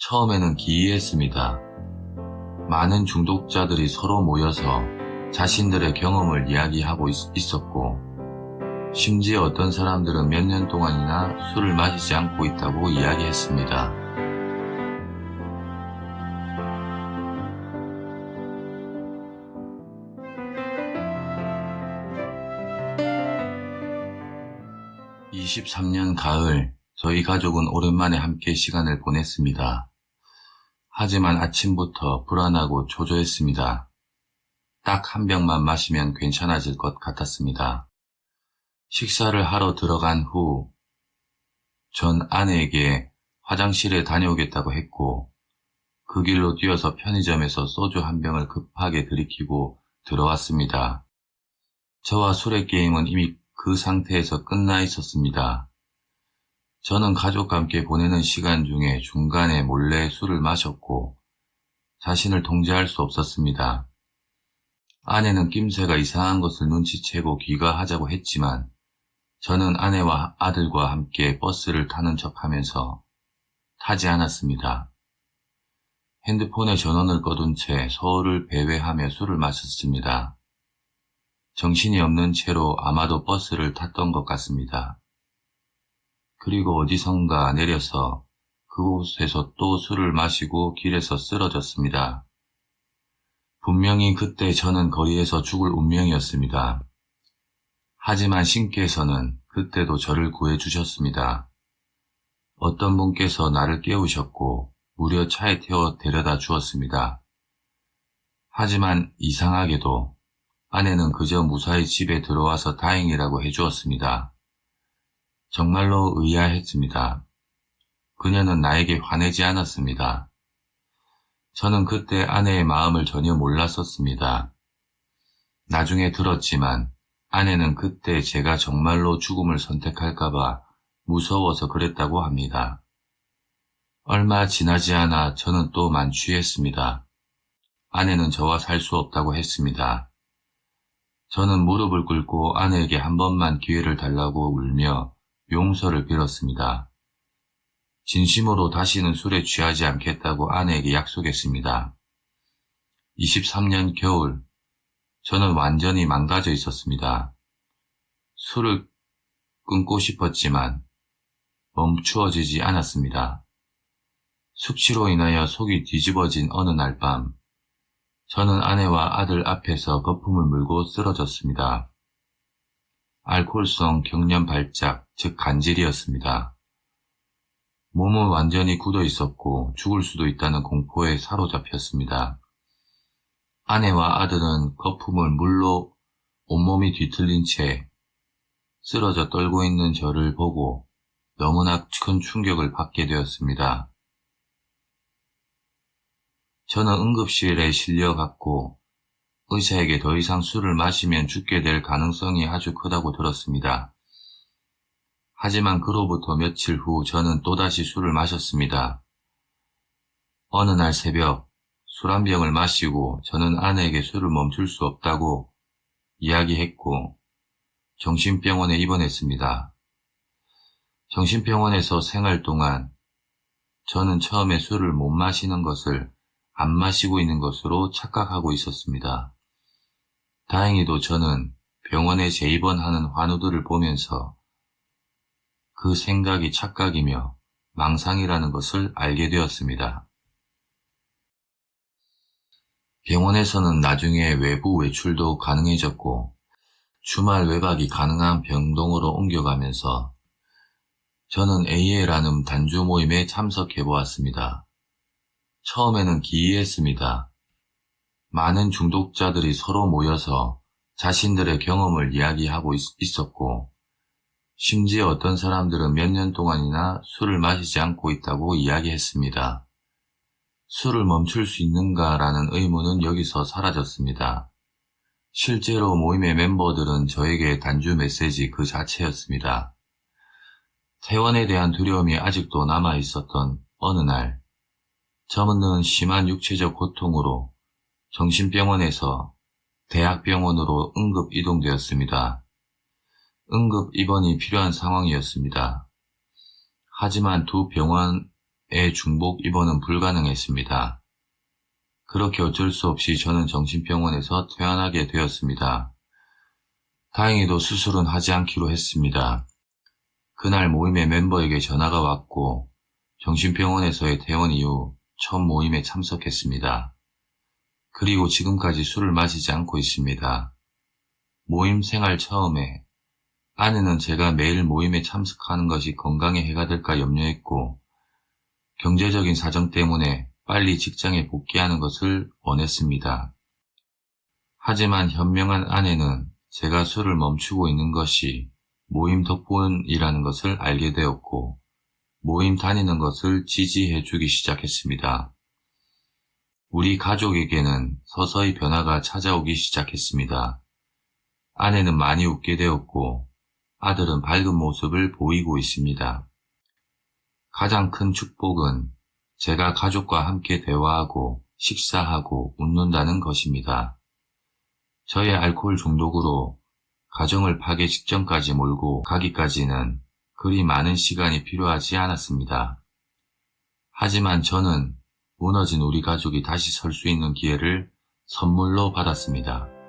처음에는 기이했습니다. 많은 중독자들이 서로 모여서 자신들의 경험을 이야기하고 있- 있었고, 심지어 어떤 사람들은 몇 년 동안이나 술을 마시지 않고 있다고 이야기했습니다. (23년) 가을 저희 가족은 오랜만에 함께 시간을 보냈습니다. 하지만 아침부터 불안하고 초조했습니다. 딱 한 병만 마시면 괜찮아질 것 같았습니다. 식사를 하러 들어간 후, 전 아내에게 화장실에 다녀오겠다고 했고, 그 길로 뛰어서 편의점에서 소주 한 병을 급하게 들이키고 들어왔습니다. 저와 술의 게임은 이미 그 상태에서 끝나 있었습니다. 저는 가족과 함께 보내는 시간 중에 중간에 몰래 술을 마셨고 자신을 통제할 수 없었습니다. 아내는 낌새가 이상한 것을 눈치채고 귀가하자고 했지만 저는 아내와 아들과 함께 버스를 타는 척 하면서 타지 않았습니다. 핸드폰에 전원을 꺼둔 채 서울을 배회하며 술을 마셨습니다. 정신이 없는 채로 아마도 버스를 탔던 것 같습니다. 그리고 어디선가 내려서 그곳에서 또 술을 마시고 길에서 쓰러졌습니다. 분명히 그때 저는 거리에서 죽을 운명이었습니다. 하지만 신께서는 그때도 저를 구해주셨습니다. 어떤 분께서 나를 깨우셨고 무려 차에 태워 데려다 주었습니다. 하지만 이상하게도 아내는 그저 무사히 집에 들어와서 다행이라고 해주었습니다. 정말로 의아했습니다. 그녀는 나에게 화내지 않았습니다. 저는 그때 아내의 마음을 전혀 몰랐었습니다. 나중에 들었지만 아내는 그때 제가 정말로 죽음을 선택할까봐 무서워서 그랬다고 합니다. 얼마 지나지 않아 저는 또 만취했습니다. 아내는 저와 살 수 없다고 했습니다. 저는 무릎을 꿇고 아내에게 한 번만 기회를 달라고 울며 용서를 빌었습니다. 진심으로 다시는 술에 취하지 않겠다고 아내에게 약속했습니다. 23년 겨울, 저는 완전히 망가져 있었습니다. 술을 끊고 싶었지만 멈추어지지 않았습니다. 숙취로 인하여 속이 뒤집어진 어느 날 밤, 저는 아내와 아들 앞에서 거품을 물고 쓰러졌습니다. 알코올성 경련 발작, 즉 간질이었습니다. 몸은 완전히 굳어 있었고 죽을 수도 있다는 공포에 사로잡혔습니다. 아내와 아들은 거품을 물로 온몸이 뒤틀린 채 쓰러져 떨고 있는 저를 보고 너무나 큰 충격을 받게 되었습니다. 저는 응급실에 실려갔고 의사에게 더 이상 술을 마시면 죽게 될 가능성이 아주 크다고 들었습니다. 하지만 그로부터 며칠 후 저는 또다시 술을 마셨습니다. 어느 날 새벽 술 한 병을 마시고 저는 아내에게 술을 멈출 수 없다고 이야기했고 정신병원에 입원했습니다. 정신병원에서 생활 동안 저는 처음에 술을 못 마시는 것을 안 마시고 있는 것으로 착각하고 있었습니다. 다행히도 저는 병원에 재입원하는 환우들을 보면서 그 생각이 착각이며 망상이라는 것을 알게 되었습니다. 병원에서는 나중에 외부 외출도 가능해졌고 주말 외박이 가능한 병동으로 옮겨가면서 저는 AA라는 단주 모임에 참석해 보았습니다. 처음에는 기이했습니다. 많은 중독자들이 서로 모여서 자신들의 경험을 이야기하고 있, 있었고 심지어 어떤 사람들은 몇 년 동안이나 술을 마시지 않고 있다고 이야기했습니다. 술을 멈출 수 있는가라는 의문은 여기서 사라졌습니다. 실제로 모임의 멤버들은 저에게 단주 메시지 그 자체였습니다. 퇴원에 대한 두려움이 아직도 남아 있었던 어느 날, 저는 심한 육체적 고통으로 정신병원에서 대학병원으로 응급 이동되었습니다. 응급 입원이 필요한 상황이었습니다. 하지만 두 병원 애 중복 입원은 불가능했습니다. 그렇게 어쩔 수 없이 저는 정신병원에서 퇴원하게 되었습니다. 다행히도 수술은 하지 않기로 했습니다. 그날 모임의 멤버에게 전화가 왔고 정신병원에서의 퇴원 이후 첫 모임에 참석했습니다. 그리고 지금까지 술을 마시지 않고 있습니다. 모임 생활 처음에 아내는 제가 매일 모임에 참석하는 것이 건강에 해가 될까 염려했고 경제적인 사정 때문에 빨리 직장에 복귀하는 것을 원했습니다. 하지만 현명한 아내는 제가 술을 멈추고 있는 것이 모임 덕분이라는 것을 알게 되었고 모임 다니는 것을 지지해 주기 시작했습니다. 우리 가족에게는 서서히 변화가 찾아오기 시작했습니다. 아내는 많이 웃게 되었고 아들은 밝은 모습을 보이고 있습니다. 가장 큰 축복은 제가 가족과 함께 대화하고 식사하고 웃는다는 것입니다. 저의 알코올 중독으로 가정을 파괴 직전까지 몰고 가기까지는 그리 많은 시간이 필요하지 않았습니다. 하지만 저는 무너진 우리 가족이 다시 설 수 있는 기회를 선물로 받았습니다.